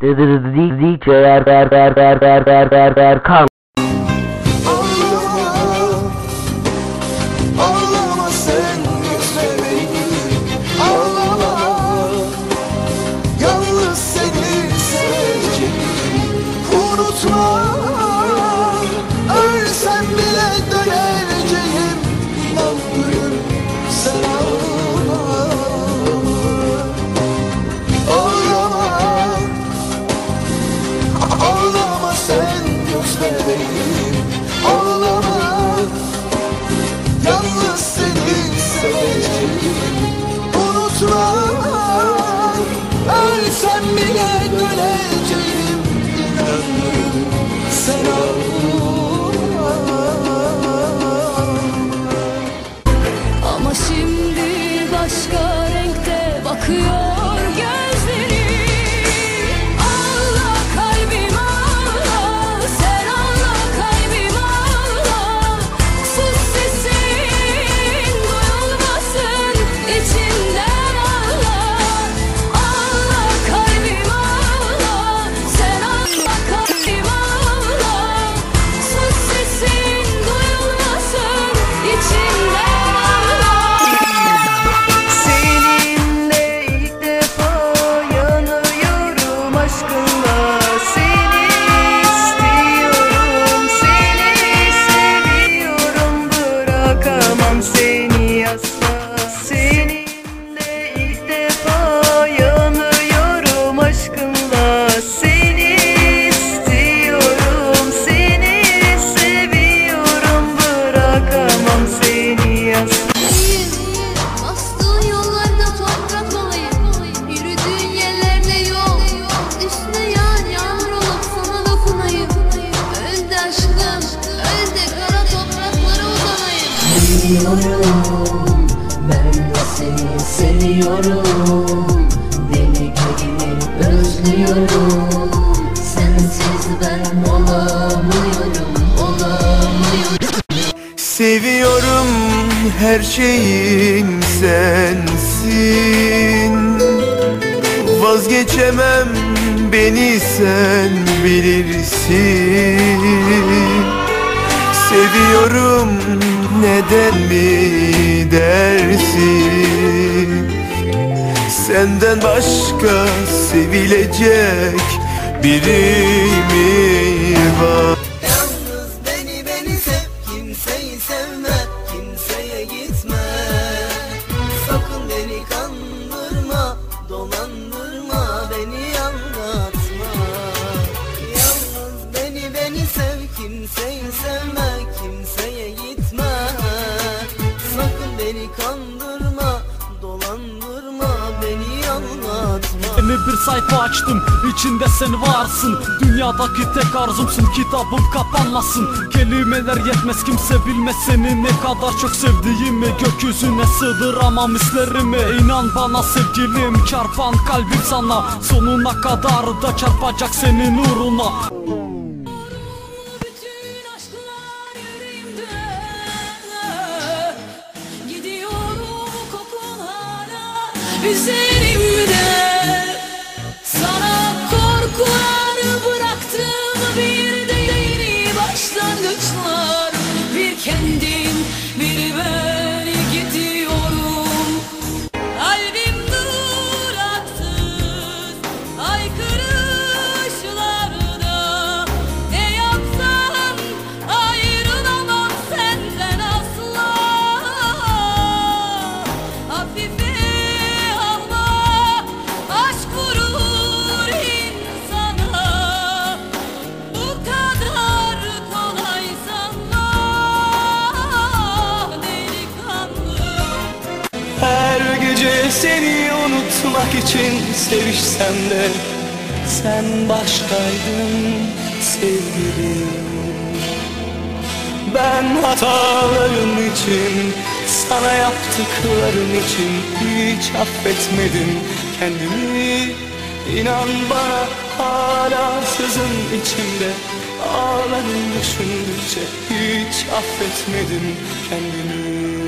the, the, the, the, the, the, the, the, the, the, the, the, the, the, Seviyorum, ben de seni seviyorum. Deli gibi özlüyorum. Sensiz ben olamıyorum, olamıyorum. Seviyorum her şeyim sensin. Vazgeçemem beni sen bilirsin. Seviyorum neden mi dersin Senden başka sevilecek biri mi var? Yalnız beni beni sev Kimseyi sevme Kimseye gitme Sakın beni kandırma sevme Kimseye gitme. Sakın beni kandırma Dolandırma Beni anlatma. Yeni bir sayfa açtım içinde sen varsın. Dünyadaki tek arzumsun kitabım kapanmasın. Kelimeler yetmez kimse bilmez seni. Ne kadar çok sevdiğimi Gökyüzüne sığdıramam hislerimi İnan bana sevgilim çarpan kalbim sana. Sonuna kadar da çarpacak senin uğruna hala seni unutmak için sevişsem de Sen başkaydın sevgilim. Ben hatalarım için Sana yaptıklarım için Hiç affetmedim kendimi. İnan bana hala sızın içimde Ağlarım düşündükçe Hiç affetmedim kendimi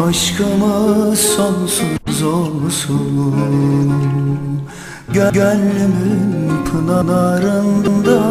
Aşkımız sonsuz olsun. Gö- Gönlümün pınarında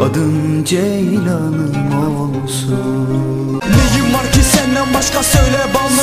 Adın Ceylanım olsun. Neyim var ki senden başka söyle bana